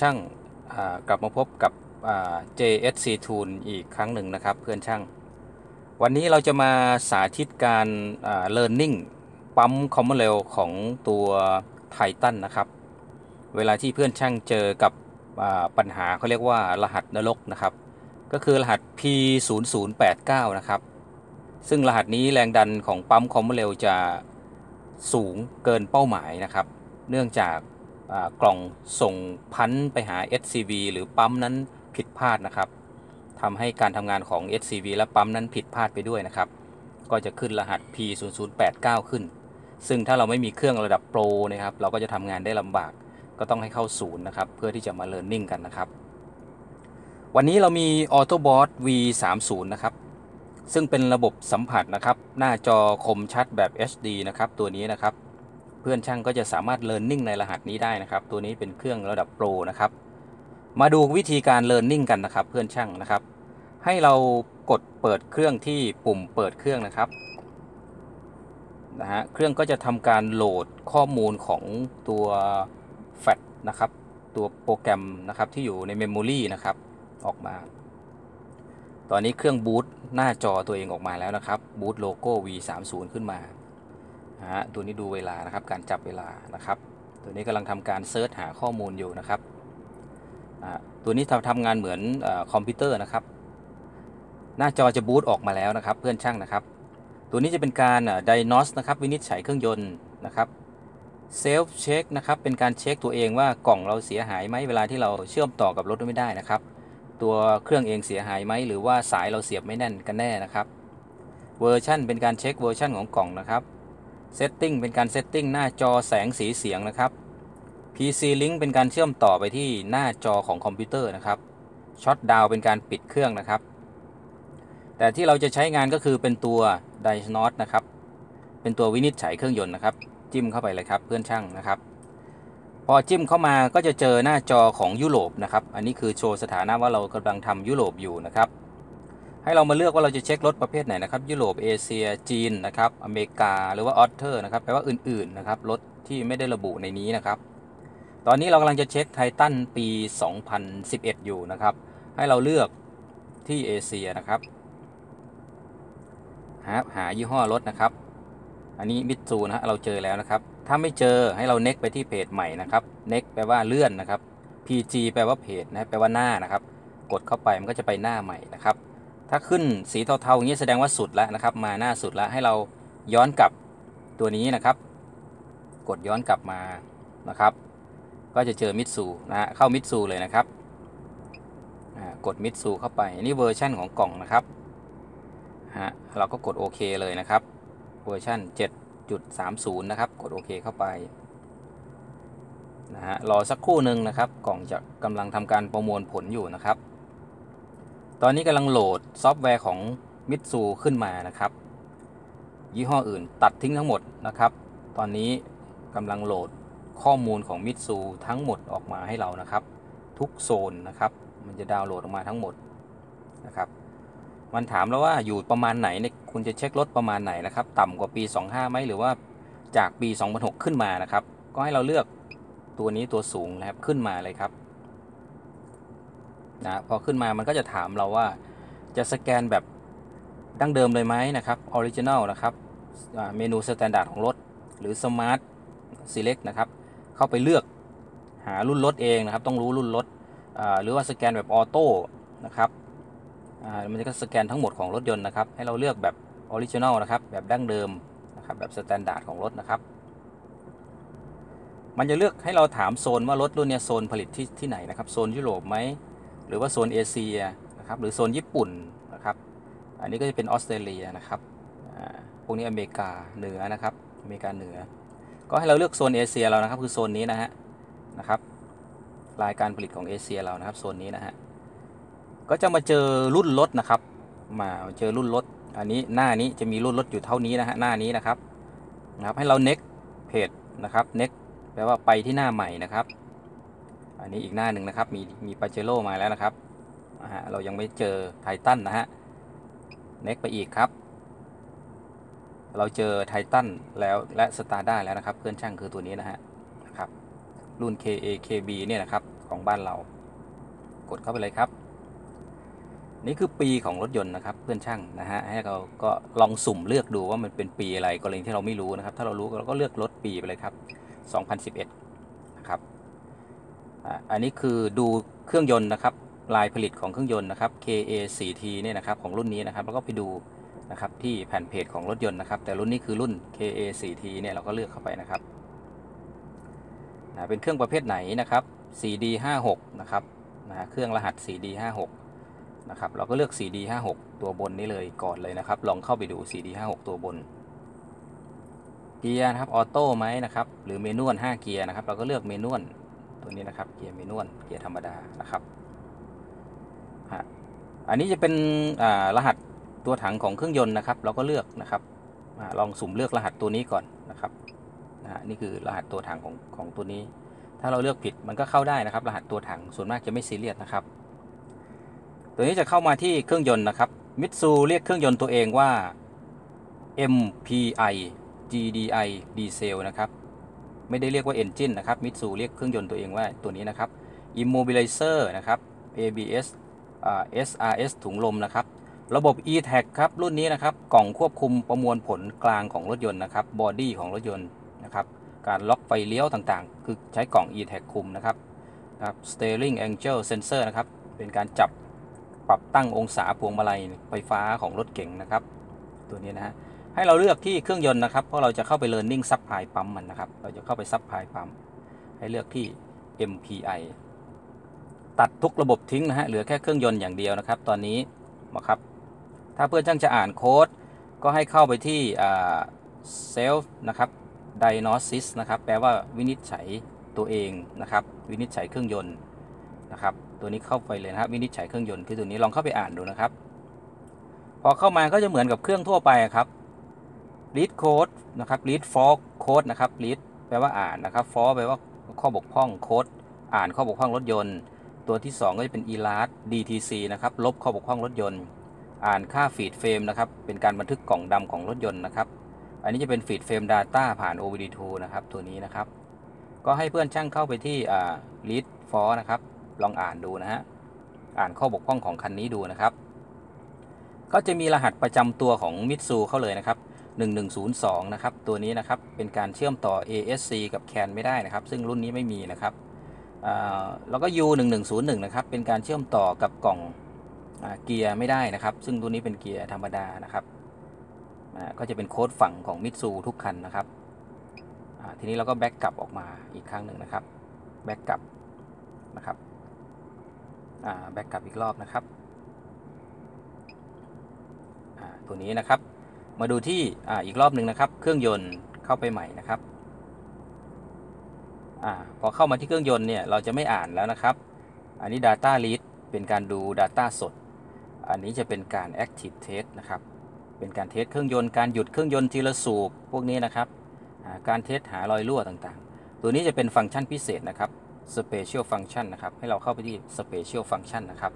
ช่างกลับมาพบกับ JSC Tool อีกครั้งหนึ่งนะครับเพื่อนช่าง วันนี้เราจะมาสาธิตการ learning ปั๊มคอมมอนเรลของตัวไททันนะครับ เวลาที่เพื่อนช่างเจอกับปัญหาเขาเรียกว่ารหัสนรกนะครับ ก็คือรหัส P0089 นะครับ ซึ่งรหัสนี้แรงดันของปั๊มคอมมอนเรลจะสูงเกินเป้าหมายนะครับ เนื่องจาก กล่องส่งพันไปหา SCV หรือปั๊มนั้นผิดพลาดนะครับทำให้การทำงานของ SCV และปั๊มนั้นผิดพลาดไปด้วยนะครับ ก็จะขึ้นรหัส P0089 ขึ้น ซึ่งถ้าเราไม่มีเครื่องระดับโปรนะครับ เราก็จะทำงานได้ลำบาก ก็ต้องให้เข้าศูนย์นะครับ เพื่อที่จะมาเรียนรู้กันนะครับ วันนี้เรามี Autobot V30 นะครับ ซึ่งเป็นระบบสัมผัสนะครับ หน้าจอคมชัดแบบ HD นะครับ ตัวนี้นะครับ พื่อนช่างก็จะสามารถเรียนรู้ในรหัสนี้ได้นะครับ ตัวนี้เป็นเครื่องระดับโปรนะครับ มาดูวิธีการเรียนรู้กันนะครับ เพื่อนช่างนะครับ ให้เรากดเปิดเครื่องที่ปุ่มเปิดเครื่องนะครับนะฮะเครื่องก็จะทำการโหลดข้อมูลของตัวแฟลชนะครับตัวโปรแกรมนะครับที่อยู่ในเมมโมรีนะครับออกมา ตอนนี้เครื่องบูตหน้าจอตัวเองออกมาแล้วนะครับบูตโลโก้ V30 ขึ้นมา ฮะตัวนี้ดูเวลานะครับการจับเวลานะครับ ตัวนี้กำลังทำการเซิร์ชหาข้อมูลอยู่นะครับตัวนี้ทำทำงานเหมือนอคอมพิวเตอร์นะครับ หน้าจอจะบูตออกมาแล้วนะครับ เพื่อนช่างนะครับ ตัวนี้จะเป็นการไดโนสนะครับวินิจฉัยเครื่องยนต์นะครับเซลฟ์เช็คนะครับเป็นการเช็คตัวเองว่ากล่องเราเสียหายไหมเวลาที่เราเชื่อมต่อกับรถไม่ได้นะครับ ตัวเครื่องเองเสียหายไหมหรือว่าสายเราเสียบไม่แน่นกันแน่นะครับเวอร์ชันเป็นการเช็คเวอร์ชันของกล่องนะครับ เซตติ้งเป็นการเซตติ้งหน้าจอแสงสีเสียงนะครับ PC Link เป็นการเชื่อมต่อไปที่หน้าจอของคอมพิวเตอร์นะครับช็อตดาวเป็นการปิดเครื่องนะครับ แต่ที่เราจะใช้งานก็คือเป็นตัว d i น n o t นะครับ เป็นตัววินิจฉัยเครื่องยนต์นะครับ จิ้มเข้าไปเลยครับเพื่อนช่างนะครับ พอจิ้มเข้ามาก็จะเจอหน้าจอของยุโรปนะครับ อันนี้คือโชว์สถานะว่าเรากำลังทำยุโรปอยู่นะครับ ให้เรามาเลือกว่าเราจะเช็ครถประเภทไหนนะครับ ยุโรปเอเชีย จีนนะครับอเมริกาหรือว่าออสเทอร์นะครับแปลว่าอื่นๆนะครับรถที่ไม่ได้ระบุในนี้นะครับ ตอนนี้เรากำลังจะเช็คไททันปี 2011 อยู่นะครับ ให้เราเลือกที่เอเชียนะครับหาหายี่ห้อรถนะครับ อันนี้มิตซูนะเราเจอแล้วนะครับ ถ้าไม่เจอให้เราเน็กไปที่เพจใหม่นะครับเน็กแปลว่าเลื่อนนะครับ PG แปลว่าเพจนะแปลว่าหน้านะครับ กดเข้าไปมันก็จะไปหน้าใหม่นะครับ ถ้าขึ้นสีเทาๆอย่างนี้แสดงว่าสุดแล้วนะครับ มาหน้าสุดแล้วให้เราย้อนกลับตัวนี้นะครับ กดย้อนกลับมานะครับ ก็จะเจอมิตซูนะฮะเข้ามิตซูเลยนะครับกดมิตซูเข้าไปนี่เวอร์ชันของกล่องนะครับฮะเราก็กดโอเคเลยนะครับ เวอร์ชัน7.30 นะครับ กดโอเคเข้าไปนะฮะรอสักครู่หนึ่งนะครับ กล่องจะกำลังทำการประมวลผลอยู่นะครับ ตอนนี้กำลังโหลดซอฟต์แวร์ของมิตซูขึ้นมานะครับ ยี่ห้ออื่นตัดทิ้งทั้งหมดนะครับ ตอนนี้กำลังโหลดข้อมูลของมิตซูทั้งหมดออกมาให้เรานะครับ ทุกโซนนะครับ มันจะดาวน์โหลดออกมาทั้งหมดนะครับ มันถามแล้วว่าอยู่ประมาณไหนเนี่ยคุณจะเช็ครถประมาณไหนนะครับ ต่ำกว่าปี 25ไหมหรือว่าจากปี 2006 ขึ้นมานะครับ ก็ให้เราเลือกตัวนี้ตัวสูงนะครับขึ้นมาเลยครับ นะพอขึ้นมามันก็จะถามเราว่าจะสแกนแบบดั้งเดิมเลยไหมนะครับออริจินัลนะครับเมนูสแตนดาร์ดของรถ หรือ Smart Select นะครับเข้าไปเลือกหารุ่นรถเองนะครับ ต้องรู้รุ่นรถหรือว่าสแกนแบบออโต้นะครับมันจะสแกนทั้งหมดของรถยนต์นะครับ ให้เราเลือกแบบออริจินัลนะครับ แบบดั้งเดิมนะครับ แบบสแตนดาร์ดของรถนะครับมันจะเลือกให้เราถามโซนว่ารถรุ่นนี้โซนผลิตที่ที่ไหนนะครับ โซนยุโรปไหม หรือว่าโซนเอเชียนะครับหรือโซนญี่ปุ่นนะครับ อันนี้ก็จะเป็นออสเตรเลียนะครับพวกนี้อเมริกาเหนือนะครับอเมริกาเหนือ ก็ให้เราเลือกโซนเอเชียเรานะครับคือโซนนี้นะฮะนะครับรายการผลิตของเอเชียเรานะครับโซนนี้นะฮะก็จะมาเจอรุ่นรถนะครับ มาเจอรุ่นรถอันนี้หน้านี้จะมีรุ่นรถอยู่เท่านี้นะฮะหน้านี้นะครับนะครับให้เราเน็กเพจนะครับเน็กแปลว่าไปที่หน้าใหม่นะครับ อันนี้อีกหน้าหนึ่งนะครับ มีมีปาเจโร่มาแล้วนะครับเรายังไม่เจอไททันนะฮะเน็กไปอีกครับ เราเจอไททันแล้วและสตาร์ด้าแล้วนะครับ เพื่อนช่างคือตัวนี้นะฮะนะครับรุ่น KA KB เนี่ยนะครับของบ้านเรา กดเข้าไปเลยครับ นี่คือปีของรถยนต์นะครับ เพื่อนช่างนะฮะให้เราก็ลองสุ่มเลือกดูว่ามันเป็นปีอะไรกรณีที่เราไม่รู้นะครับ ถ้าเรารู้เราก็เลือกรถปีไปเลยครับ 2011 นะครับ อันนี้คือดูเครื่องยนต์นะครับลายผลิตของเครื่องยนต์นะครับ KA4T เนี่ยนะครับของรุ่นนี้นะครับแล้วก็ไปดูนะครับที่แผ่นเพจของรถยนต์นะครับ แต่รุ่นนี้คือรุ่น KA4T เนี่ยเราก็เลือกเข้าไปนะครับนะเป็นเครื่องประเภทไหนนะครับ CD56 นะครับนะเครื่องรหัส CD56 นะครับเราก็เลือก CD56 ตัวบนนี้เลยก่อนเลยนะครับ ลองเข้าไปดู CD56 ตัวบนเกียร์นะครับออโต้ไหมนะครับหรือเมนวล5เกียร์นะครับเราก็เลือกเมนวล ตัวนี้นะครับ เกียร์เมนวลเกียร์ธรรมดานะครับฮะอันนี้จะเป็นรหัสตัวถังของเครื่องยนต์นะครับ เราก็เลือกนะครับลองสุ่มเลือกรหัสตัวนี้ก่อนนะครับนะนี่คือรหัสตัวถังของของตัวนี้ ถ้าเราเลือกผิดมันก็เข้าได้นะครับ รหัสตัวถังส่วนมากจะไม่ซีเรียสนะครับ ตัวนี้จะเข้ามาที่เครื่องยนต์นะครับมิตซูเรียกเครื่องยนต์ตัวเองว่า MPI GDI ดีเซลนะครับ ไม่ได้เรียกว่า Engine นะครับมิตซูเรียกเครื่องยนต์ตัวเองว่าตัวนี้นะครับ Immobilizer นะครับ ABS อ่า SRS ถุงลมนะครับ ระบบ e-tag ครับรุ่นนี้นะครับ กล่องควบคุมประมวลผลกลางของรถยนต์นะครับบอดี้ของรถยนต์นะครับ การล็อกไฟเลี้ยวต่างๆ คือใช้กล่อง e-tag คุมนะครับครับ steering angle sensor นะครับ เป็นการจับปรับตั้งองศาพวงมาลัยไฟฟ้าของรถเก๋งนะครับ ตัวนี้นะฮะ ให้เราเลือกที่เครื่องยนต์นะครับ เพราะเราจะเข้าไป learning supply ปั๊มมันนะครับ เราจะเข้าไป supply ปั๊มให้เลือกที่ MPI ตัดทุกระบบทิ้งนะฮะ เหลือแค่เครื่องยนต์อย่างเดียวนะครับ ตอนนี้นะครับ ถ้าเพื่อนช่างจะอ่านโค้ด ก็ให้เข้าไปที่ self นะครับ diagnosis นะครับ แปลว่าวินิจฉัยตัวเองนะครับ วินิจฉัยเครื่องยนต์นะครับ ตัวนี้เข้าไปเลยนะครับ วินิจฉัยเครื่องยนต์คือตัวนี้ลองเข้าไปอ่านดูนะครับ พอเข้ามาก็จะเหมือนกับเครื่องทั่วไปครับ read code นะครับ read for code นะครับ read แปลว่าอ่านนะครับ for แปลว่าข้อบกพร่อง code อ่านข้อบกพร่องรถยนต์ ตัวที่ 2 ก็จะเป็น elast DTC นะครับ ลบข้อบกพร่องรถยนต์ อ่านค่า feed frame นะครับ เป็นการบันทึกกล่องดำของรถยนต์นะครับ อันนี้จะเป็น feed frame data ผ่าน OBD2 นะครับ ตัวนี้นะครับ ก็ให้เพื่อนช่างเข้าไปที่ read for นะครับ ลองอ่านดูนะฮะ อ่านข้อบกพร่องของคันนี้ดูนะครับ ก็จะมีรหัสประจำตัวของมิตซูเข้าเลยนะครับ 1102 นะครับ ตัวนี้นะครับเป็นการเชื่อมต่อ ASC กับ CAN ไม่ได้นะครับ ซึ่งรุ่นนี้ไม่มีนะครับอ่าแล้วก็ U1101 นะครับเป็นการเชื่อมต่อกับกล่องเกียร์ไม่ได้นะครับ ซึ่งตัวนี้เป็นเกียร์ธรรมดานะครับก็จะเป็นโค้ดฝั่งของมิตซูทุกคันนะครับทีนี้เราก็แบ็กกลับออกมาอีกครั้งหนึ่งนะครับแบ็กกลับนะครับแบ็กกลับอีกรอบนะครับตัวนี้นะครับ มาดูที่อ่าอีกรอบหนึ่งนะครับ เครื่องยนต์เข้าไปใหม่นะครับอาพอเข้ามาที่เครื่องยนต์เนี่ยเราจะไม่อ่านแล้วนะครับ อันนี้ Data Read เป็นการดู Data สด อันนี้จะเป็นการ Active Test นะครับ เป็นการเทสเครื่องยนต์การหยุดเครื่องยนต์ทีละสูบพวกนี้นะครับ การเทสหารอยรั่วต่างๆ ตัวนี้จะเป็นฟังก์ชันพิเศษนะครับ Special Function นะครับ ให้เราเข้าไปที่ Special Function นะครับ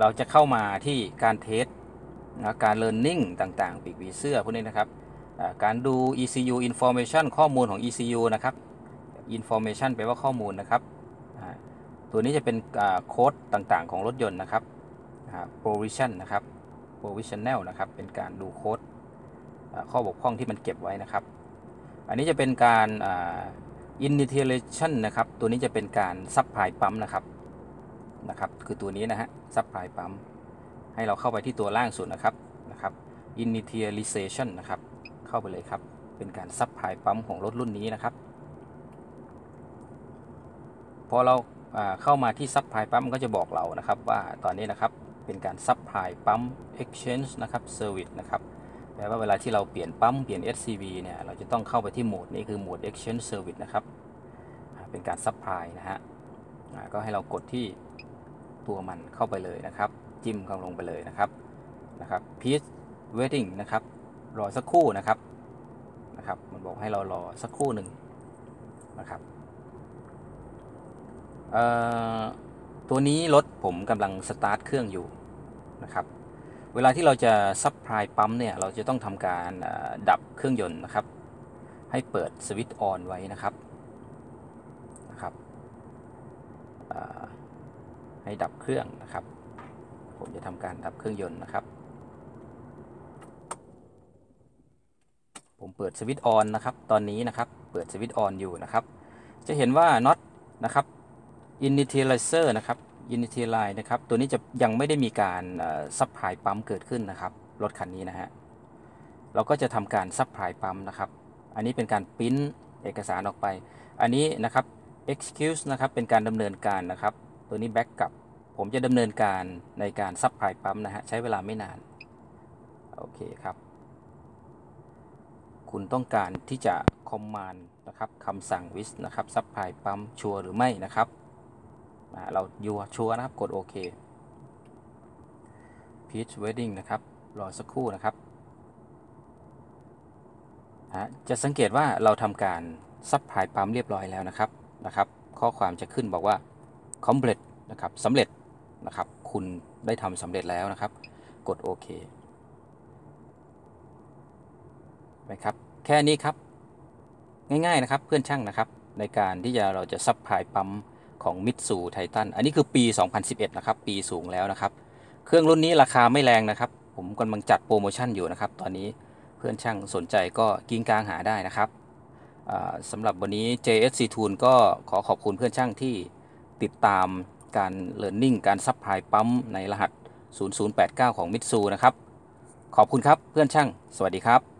เราจะเข้ามาที่การเทส นะการ learning ต่างๆ ปีกผีเสื้อพวกนี้นะครับการดู ECU information ข้อมูลของ ECU นะครับ information แปลว่าข้อมูลนะครับ ตัวนี้จะเป็นโค้ดต่างๆ ของรถยนต์นะครับ provision นะครับ provisional นะครับ เป็นการดูโค้ดข้อบกพร่องที่มันเก็บไว้นะครับ อันนี้จะเป็นการ initialization นะครับ ตัวนี้จะเป็นการ supply ปั๊มนะครับ นะครับ คือตัวนี้นะฮะ supply ปั๊ม ให้เราเข้าไปที่ตัวล่างสุดนะครับนะครับ initialization นะครับ เข้าไปเลยครับ เป็นการซับพายปั๊มของรถรุ่นนี้นะครับ พอเราเข้ามาที่ซับพายปั๊มมันก็จะบอกเรานะครับว่าตอนนี้นะครับเป็นการซับพายปั๊ม exchange นะครับ service นะครับแปลว่าเวลาที่เราเปลี่ยนปั๊มเปลี่ยน SCV เนี่ยเราจะต้องเข้าไปที่โหมดนี้คือโหมด exchange service นะครับเป็นการซับพายนะฮะก็ให้เรากดที่ตัวมันเข้าไปเลยนะครับ จิ้มเข้าลงไปเลยนะครับนะครับ please waiting นะครับรอสักครู่นะครับนะครับมันบอกให้เรารอสักครู่หนึ่งนะครับเอ่อตัวนี้รถผมกำลังสตาร์ทเครื่องอยู่นะครับเวลาที่เราจะซับพลายปั๊มเนี่ยเราจะต้องทำการดับเครื่องยนต์นะครับ ให้เปิดสวิตช์ออนไว้นะครับนะครับให้ดับเครื่องนะครับ ผมจะทำการดับเครื่องยนต์นะครับ ผมเปิดสวิตช์ออนนะครับ ตอนนี้นะครับ เปิดสวิตช์ออนอยู่นะครับ จะเห็นว่าน็อตนะครับ initializer นะครับ initialize นะครับ ตัวนี้จะยังไม่ได้มีการซับพลายปั๊มเกิดขึ้นนะครับ รถคันนี้นะฮะ เราก็จะทำการซับพลายปั๊มนะครับ อันนี้เป็นการปริ้นเอกสารออกไป อันนี้นะครับ excuse นะครับ เป็นการดำเนินการนะครับ ตัวนี้ back กลับ ผมจะดำเนินการในการซับพลายปั๊มนะฮะใช้เวลาไม่นาน โอเคครับ คุณต้องการที่จะคอมมานด์นะครับคำสั่งวิสนะครับซับพลายปั๊มชัวหรือไม่นะครับเรายัวชัวนะครับกดโอเค Peach Wedding นะครับรอสักครู่นะครับฮะจะสังเกตว่าเราทำการซับพลายปั๊มเรียบร้อยแล้วนะครับนะครับ ข้อความจะขึ้นบอกว่า complete นะครับสำเร็จ นะครับ คุณได้ทำสำเร็จแล้วนะครับ กดโอเคนะครับ แค่นี้ครับ ง่าย ๆ นะครับ เพื่อนช่างนะครับ ในการที่จะเราจะซับพลายปั๊มของมิตซูไททันอันนี้คือปี 2011 นะครับ ปีสูงแล้วนะครับ เครื่องรุ่นนี้ราคาไม่แรงนะครับ ผมกำลังจัดโปรโมชั่นอยู่นะครับ ตอนนี้เพื่อนช่างสนใจก็กิ้งกลางหาได้นะครับสำหรับวันนี้ JSC Tool ก็ขอขอบคุณเพื่อนช่างที่ติดตาม การ Learning การซับพลายปั๊มในรหัส 0089 ของมิตซูนะครับ ขอบคุณครับเพื่อนช่าง สวัสดีครับ